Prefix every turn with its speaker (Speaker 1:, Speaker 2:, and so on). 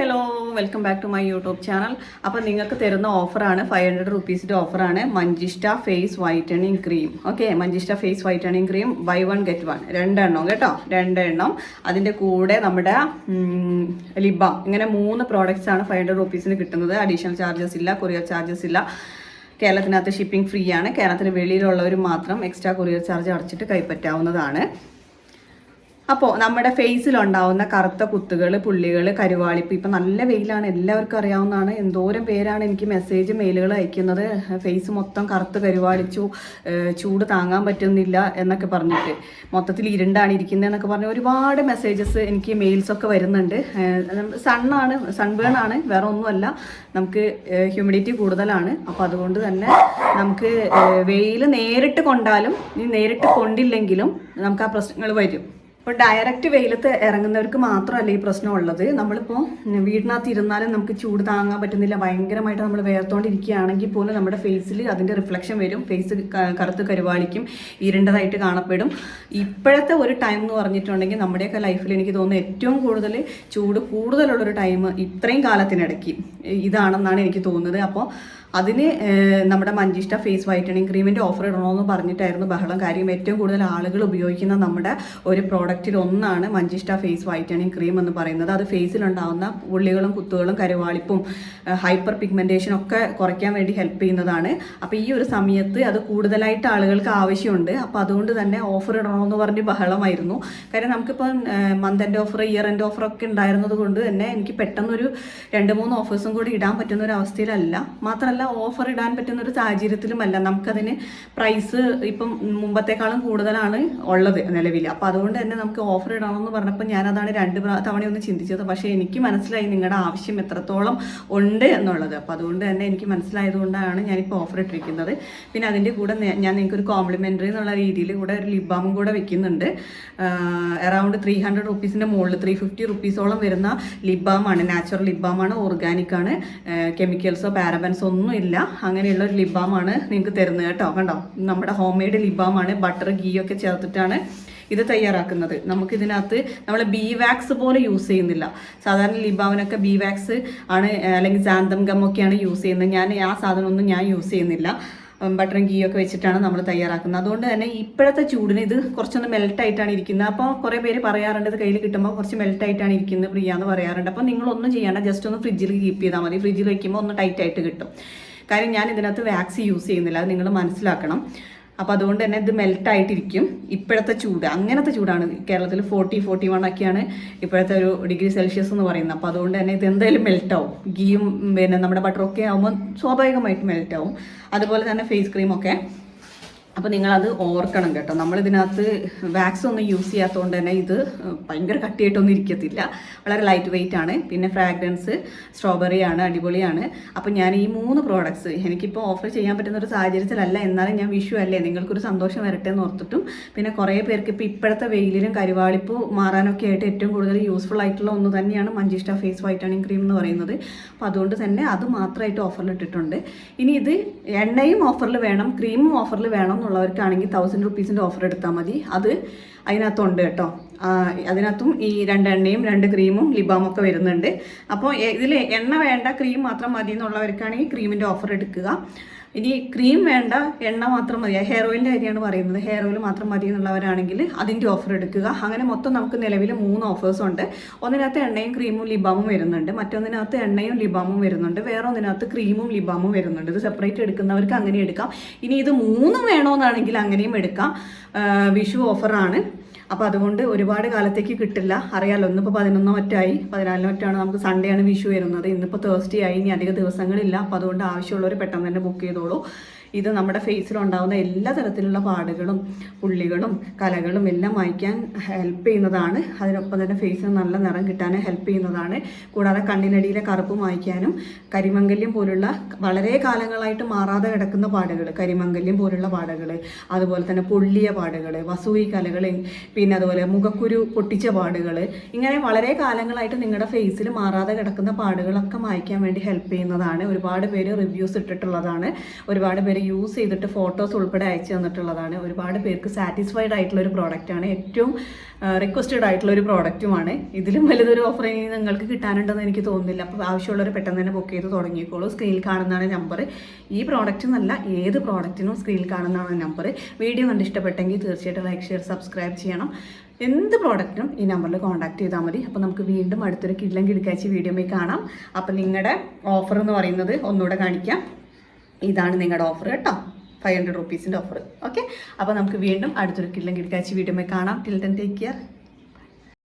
Speaker 1: Hello welcome back to my YouTube channel. അപ്പോൾ നിങ്ങൾക്ക് തരുന്ന ഓഫറാണ് ഫൈവ് ഹൺഡ്രഡ് റുപ്പീസിന്റെ ഓഫറാണ് Manjishta face whitening cream. Okay Manjishta face whitening cream buy one get one. രണ്ടെണ്ണം കേട്ടോ? രണ്ടെണ്ണം. അതിന്റെ കൂടെ നമ്മുടെ ലിബാം. ഇങ്ങനെ മൂന്ന് പ്രോഡക്റ്റ്സ് ആണ് ഫൈവ് ഹൺഡ്രഡ് റുപ്പീസിന് കിട്ടുന്നത്. അഡീഷണൽ ചാർജസ് ഇല്ല കൊറിയർ ചാർജസ് ഇല്ല. കേരളത്തിനകത്ത് ഷിപ്പിംഗ് ഫ്രീ ആണ്. കേരളത്തിന് വെളിയിലുള്ളവർ മാത്രം എക്സ്ട്രാ കൊറിയർ ചാർജ് അടച്ചിട്ട് കൈപ്പറ്റാവുന്നതാണ്. അപ്പോൾ നമ്മുടെ ഫേസിലുണ്ടാവുന്ന കറുത്ത കുത്തുകൾ പുള്ളികൾ കരുവാളിപ്പ് ഇപ്പം നല്ല വെയിലാണ് എല്ലാവർക്കും അറിയാവുന്നതാണ്. എന്തോരം പേരാണ് എനിക്ക് മെസ്സേജ് മെയിലുകൾ അയക്കുന്നത്. ഫേസ് മൊത്തം കറുത്ത് കരുവാളിച്ചു ചൂട് താങ്ങാൻ പറ്റുന്നില്ല എന്നൊക്കെ പറഞ്ഞിട്ട്. മൊത്തത്തിൽ ഇരുണ്ടാണ് ഇരിക്കുന്നത് എന്നൊക്കെ പറഞ്ഞ് ഒരുപാട് മെസ്സേജസ് എനിക്ക് മെയിൽസൊക്കെ വരുന്നുണ്ട്. സണ്ണാണ് സൺബേൺ ആണ് വേറെ ഒന്നുമല്ല. നമുക്ക് ഹ്യൂമിഡിറ്റി കൂടുതലാണ്. അപ്പോൾ അതുകൊണ്ട് തന്നെ നമുക്ക് വെയിൽ നേരിട്ട് കൊണ്ടാലും നേരിട്ട് കൊണ്ടില്ലെങ്കിലും നമുക്ക് ആ പ്രശ്നങ്ങൾ വരും. ഇപ്പോൾ ഡയറക്റ്റ് വെയിലത്ത് ഇറങ്ങുന്നവർക്ക് മാത്രമല്ല ഈ പ്രശ്നം ഉള്ളത് നമ്മളിപ്പോൾ വീടിനകത്ത് ഇരുന്നാലും നമുക്ക് ചൂട് താങ്ങാൻ പറ്റുന്നില്ല ഭയങ്കരമായിട്ട് നമ്മൾ വേർത്തോണ്ടിരിക്കുകയാണെങ്കിൽ പോലും നമ്മുടെ ഫേസിൽ അതിന്റെ റിഫ്ലക്ഷൻ വരും ഫേസ് കറുത്ത് കരുവാളിക്കും ഇരുണ്ടതായിട്ട് കാണപ്പെടും. ഇപ്പോഴത്തെ ഒരു ടൈം എന്ന് പറഞ്ഞിട്ടുണ്ടെങ്കിൽ നമ്മുടെയൊക്കെ ലൈഫിൽ എനിക്ക് തോന്നുന്നു ഏറ്റവും കൂടുതൽ ചൂട് കൂടുതലുള്ളൊരു ടൈം ഇത്രയും കാലത്തിനിടയ്ക്ക്. ഇതാണെന്നാണ് എനിക്ക് തോന്നുന്നത്. അപ്പോൾ അതിന് നമ്മുടെ മഞ്ചിഷ്ട ഫേസ് വൈറ്റനിങ് ക്രീമിന്റെ ഓഫർ ഇടണമെന്ന് പറഞ്ഞിട്ടായിരുന്നു ബഹളം. കാര്യം ഏറ്റവും കൂടുതൽ ആളുകൾ ഉപയോഗിക്കുന്ന നമ്മുടെ ഒരു പ്രോഡക്റ്റിൽ ഒന്നാണ് മഞ്ചിഷ്ട ഫേസ് വൈറ്റനിങ് ക്രീം എന്ന് പറയുന്നത്. അത് ഫേസിലുണ്ടാകുന്ന പുള്ളികളും കുത്തുകളും കരുവാളിപ്പും ഹൈപ്പർ പിഗ്മെന്റേഷൻ ഒക്കെ കുറയ്ക്കാൻ വേണ്ടി ഹെൽപ്പ് ചെയ്യുന്നതാണ്. അപ്പോൾ ഈ ഒരു സമയത്ത് അത് കൂടുതലായിട്ട് ആളുകൾക്ക് ആവശ്യമുണ്ട്. അപ്പോൾ അതുകൊണ്ട് തന്നെ ഓഫർ ഇടണമെന്ന് പറഞ്ഞ് ബഹളമായിരുന്നു. കാര്യം നമുക്കിപ്പോൾ month end offer year end offer ഒക്കെ ഉണ്ടായിരുന്നത് കൊണ്ട് തന്നെ എനിക്ക് പെട്ടെന്നൊരു രണ്ട് മൂന്ന് ഓഫേഴ്സും കൂടി ഇടാൻ പറ്റുന്ന ഒരു അവസ്ഥയിലല്ല. മാത്രമല്ല ഓഫർ ഇടാൻ പറ്റുന്ന ഒരു സാഹചര്യത്തിലുമല്ല. നമുക്കതിന് പ്രൈസ് ഇപ്പം മുമ്പത്തെക്കാളും കൂടുതലാണ് ഉള്ളത് നിലവിൽ അപ്പോൾ അതുകൊണ്ട് തന്നെ നമുക്ക് ഓഫർ ഇടണമെന്ന് പറഞ്ഞപ്പോൾ ഞാനതാണ് രണ്ട് തവണയൊന്ന് ചിന്തിച്ചത്. പക്ഷേ എനിക്ക് മനസ്സിലായി നിങ്ങളുടെ ആവശ്യം എത്രത്തോളം ഉണ്ട് എന്നുള്ളത്. അപ്പോൾ അതുകൊണ്ട് തന്നെ എനിക്ക് മനസ്സിലായതുകൊണ്ടാണ് ഞാനിപ്പോൾ ഓഫർ ഇട്ടിരിക്കുന്നത്. പിന്നെ അതിന്റെ കൂടെ ഞാൻ നിങ്ങൾക്ക് ഒരു കോംപ്ലിമെന്ററി എന്നുള്ള രീതിയിൽ കൂടെ ഒരു ലിബാമും കൂടെ വെക്കുന്നുണ്ട്. അറൗണ്ട് ത്രീ ഹൺഡ്രഡ് റുപ്പീസിന്റെ മുകളിൽ ത്രീ ഫിഫ്റ്റി റുപ്പീസോളം വരുന്ന ലിബാമാണ് നാച്ചുറൽ ലിബാമാണ് ഓർഗാനിക് ആണ് കെമിക്കൽസോ പാരബൻസോ ഒന്നും ഇല്ല അങ്ങനെയുള്ള ഒരു ലിബാമാണ് നിങ്ങൾക്ക് തരുന്നത് കേട്ടോ. കണ്ടോ? നമ്മുടെ ഹോം മെയ്ഡ് ലിബാമാണ് ബട്ടർ ഗീ ഒക്കെ ചേർത്തിട്ടാണ് ഇത് തയ്യാറാക്കുന്നത്. നമുക്ക് ഇതിനകത്ത് നമ്മൾ ബി വാക്സ് പോലെ യൂസ് ചെയ്യുന്നില്ല. സാധാരണ ലിബാമിനൊക്കെ ബി വാക്സ് ആണ് അല്ലെങ്കിൽ സാന്തം ഗം ഒക്കെയാണ് യൂസ് ചെയ്യുന്നത്. ഞാൻ ആ സാധനമൊന്നും ഞാൻ യൂസ് ചെയ്യുന്നില്ല. ബട്ടറും ഗീ ഒക്കെ വെച്ചിട്ടാണ് നമ്മൾ തയ്യാറാക്കുന്നത്. അതുകൊണ്ട് തന്നെ ഇപ്പോഴത്തെ ചൂടിന് ഇത് കുറച്ചൊന്ന് മെൽട്ടായിട്ടാണ് ഇരിക്കുന്നത്. അപ്പോൾ കുറേ പേര് പറയാറുണ്ട് ഇത് കയ്യിൽ കിട്ടുമ്പോൾ കുറച്ച് മെൽട്ടായിട്ടാണ് ഇരിക്കുന്നത് പ്രിയ എന്ന് പറയാറുണ്ട്. അപ്പോൾ നിങ്ങളൊന്നും ചെയ്യേണ്ട ജസ്റ്റ് ഒന്ന് ഫ്രിഡ്ജിൽ കീപ്പ് ചെയ്താൽ മതി. ഫ്രിഡ്ജിൽ വയ്ക്കുമ്പോൾ ഒന്ന് ടൈറ്റായിട്ട് കിട്ടും. കാര്യം ഞാൻ ഇതിനകത്ത് വാക്സ് യൂസ് ചെയ്യുന്നില്ല. അത് നിങ്ങൾ മനസ്സിലാക്കണം. അപ്പോൾ അതുകൊണ്ട് തന്നെ ഇത് മെൽറ്റ് ആയിട്ടിരിക്കും. ഇപ്പോഴത്തെ ചൂട് അങ്ങനത്തെ ചൂടാണ് കേരളത്തിൽ ഫോർട്ടി ഫോർട്ടി വൺ ഒക്കെയാണ് ഇപ്പോഴത്തെ ഒരു ഡിഗ്രി സെൽഷ്യസ് എന്ന് പറയുന്നത്. അപ്പോൾ അതുകൊണ്ട് തന്നെ ഇത് എന്തായാലും മെൽറ്റ് ആവും. ഗീയും പിന്നെ നമ്മുടെ ബട്ടറൊക്കെ ആകുമ്പോൾ സ്വാഭാവികമായിട്ട് മെൽറ്റ് ആവും. അതുപോലെ തന്നെ ഫേസ് ക്രീമൊക്കെ അപ്പോൾ നിങ്ങളത് ഓർക്കണം കേട്ടോ. നമ്മളിതിനകത്ത് വാക്സ് ഒന്നും യൂസ് ചെയ്യാത്തതുകൊണ്ട് തന്നെ ഇത് ഭയങ്കര കട്ടിയായിട്ടൊന്നും ഇരിക്കത്തില്ല. വളരെ ലൈറ്റ് വെയിറ്റ് ആണ്. പിന്നെ ഫ്രാഗ്രൻസ് സ്ട്രോബെറി ആണ് അടിപൊളിയാണ്. അപ്പോൾ ഞാൻ ഈ മൂന്ന് പ്രോഡക്റ്റ്സ് എനിക്കിപ്പോൾ ഓഫർ ചെയ്യാൻ പറ്റുന്ന ഒരു സാഹചര്യത്തിലല്ല. എന്നാലും ഞാൻ വിഷു അല്ലേ നിങ്ങൾക്കൊരു സന്തോഷം വരട്ടെ എന്ന് ഓർത്തിട്ടും. പിന്നെ കുറേ പേർക്ക് ഇപ്പോൾ ഇപ്പോഴത്തെ വെയിലിലും കരുവാളിപ്പ് മാറാനൊക്കെ ആയിട്ട് ഏറ്റവും കൂടുതൽ യൂസ്ഫുൾ ആയിട്ടുള്ള ഒന്ന് തന്നെയാണ് മഞ്ചിഷ്ട ഫേസ് വൈറ്റണിങ് ക്രീം എന്ന് പറയുന്നത്. അപ്പോൾ അതുകൊണ്ട് തന്നെ അത് മാത്രമായിട്ട് ഓഫറിൽ ഇട്ടിട്ടുണ്ട്. ഇനി ഇത് എണ്ണയും ഓഫറിൽ വേണം ക്രീമും ഓഫറിൽ വേണം എന്നുള്ളവർക്കാണെങ്കിൽ തൗസൻഡ് റുപ്പീസിന്റെ ഓഫർ എടുത്താൽ മതി. അത് അതിനകത്തുണ്ട് കേട്ടോ. അതിനകത്തും ഈ രണ്ട് എണ്ണയും രണ്ട് ക്രീമും ലിബാമും ഒക്കെ വരുന്നുണ്ട്. അപ്പോൾ ഇതിൽ എണ്ണ വേണ്ട ക്രീം മാത്രം മതി എന്നുള്ളവർക്കാണെങ്കിൽ ക്രീമിന്റെ ഓഫർ എടുക്കുക. ഇനി ക്രീം വേണ്ട എണ്ണ മാത്രം മതി. ഹെയർ ഓയിലിന്റെ കാര്യമാണ് പറയുന്നത്. ഹെയർ ഓയിൽ മാത്രം മതി എന്നുള്ളവരാണെങ്കിൽ അതിന്റെ ഓഫർ എടുക്കുക. അങ്ങനെ മൊത്തം നമുക്ക് നിലവിൽ മൂന്ന് ഓഫേഴ്സ് ഉണ്ട്. ഒന്നിനകത്ത് എണ്ണയും ക്രീമും ലിബാമും വരുന്നുണ്ട്. മറ്റൊന്നിനകത്ത് എണ്ണയും ലിബാമും വരുന്നുണ്ട്. വേറെ ഒന്നിനകത്ത് ക്രീമും ലിബാമും വരുന്നുണ്ട്. ഇത് സെപ്പറേറ്റ് എടുക്കുന്നവർക്ക് അങ്ങനെ എടുക്കാം. ഇനി ഇത് മൂന്നും വേണമെന്നാണെങ്കിൽ അങ്ങനെയും എടുക്കാം. വിഷു ഓഫറാണ് അപ്പോൾ അതുകൊണ്ട് ഒരുപാട് കാലത്തേക്ക് കിട്ടില്ല. അറിയാലോ ഇന്നിപ്പോൾ പതിനൊന്നോ മറ്റായി പതിനാലിനോ മറ്റാണ് നമുക്ക് സൺഡേ ആണ് വിഷു വരുന്നത്. ഇന്നിപ്പോൾ തേഴ്സ്ഡേ ആയി ഇനി അധിക ദിവസങ്ങളില്ല. അപ്പോൾ അതുകൊണ്ട് ആവശ്യമുള്ളവർ പെട്ടെന്ന് തന്നെ ബുക്ക് ചെയ്തോളൂ. ഇത് നമ്മുടെ ഫേസിലുണ്ടാകുന്ന എല്ലാ തരത്തിലുള്ള പാടുകളും പുള്ളികളും കലകളും എല്ലാം മായ്ക്കാൻ ഹെൽപ്പ് ചെയ്യുന്നതാണ്. അതിനൊപ്പം തന്നെ ഫേസിന് നല്ല നിറം കിട്ടാൻ ഹെൽപ്പ് ചെയ്യുന്നതാണ്. കൂടാതെ കണ്ണിനടിയിലെ കറുപ്പ് മായ്ക്കാനും കരിമംഗല്യം പോലുള്ള വളരെ കാലങ്ങളായിട്ട് മാറാതെ കിടക്കുന്ന പാടുകൾ കരിമംഗല്യം പോലുള്ള പാടുകൾ അതുപോലെ തന്നെ പൊള്ളിയ പാടുകൾ വസൂരി കലകൾ പിന്നെ അതുപോലെ മുഖക്കുരു പൊട്ടിച്ച പാടുകൾ ഇങ്ങനെ വളരെ കാലങ്ങളായിട്ട് നിങ്ങളുടെ ഫേസിൽ മാറാതെ കിടക്കുന്ന പാടുകളൊക്കെ മായ്ക്കാൻ വേണ്ടി ഹെൽപ്പ് ചെയ്യുന്നതാണ്. ഒരുപാട് പേര് റിവ്യൂസ് ഇട്ടിട്ടുള്ളതാണ്. ഒരുപാട് പേര് യൂസ് ചെയ്തിട്ട് ഫോട്ടോസ് ഉൾപ്പെടെ അയച്ചു തന്നിട്ടുള്ളതാണ്. ഒരുപാട് പേർക്ക് സാറ്റിസ്ഫൈഡ് ആയിട്ടുള്ള ഒരു പ്രോഡക്റ്റാണ് ഏറ്റവും റിക്വസ്റ്റഡ് ആയിട്ടുള്ള ഒരു പ്രോഡക്റ്റുമാണ് ഇതിലും വലുതൊരു ഓഫർ ഇനി നിങ്ങൾക്ക് കിട്ടാനുണ്ടെന്ന് എനിക്ക് തോന്നുന്നില്ല. അപ്പോൾ ആവശ്യമുള്ളവർ പെട്ടെന്ന് തന്നെ ബുക്ക് ചെയ്ത് തുടങ്ങിക്കോളൂ. സ്ക്രീനിൽ കാണുന്നതാണ് നമ്പർ ഈ പ്രോഡക്റ്റ് എന്നല്ല ഏത് പ്രോഡക്റ്റിനും സ്ക്രീനിൽ കാണുന്നതാണ് നമ്പർ വീഡിയോ കണ്ട് ഇഷ്ടപ്പെട്ടെങ്കിൽ തീർച്ചയായിട്ടും ലൈക്ക് ഷെയർ സബ്സ്ക്രൈബ് ചെയ്യണം. എന്ത് പ്രോഡക്റ്റിനും ഈ നമ്പറിൽ കോൺടാക്ട് ചെയ്താൽ മതി. അപ്പോൾ നമുക്ക് വീണ്ടും അടുത്തൊരു കിള്ളം വീഡിയോ വീഡിയോയിൽ കാണാം. അപ്പോൾ നിങ്ങളുടെ ഓഫർ എന്ന് പറയുന്നത് ഒന്നുകൂടെ കാണിക്കാം. ഇതാണ് നിങ്ങളുടെ ഓഫർ കേട്ടോ. ഫൈവ് ഹൺഡ്രഡ് റുപ്പീസിന്റെ ഓഫർ ഓക്കെ അപ്പോൾ നമുക്ക് വീണ്ടും അടുത്തൊരു കിള്ളം കിടക്കാച്ചി വീഡിയോ കാണാം. Till then take care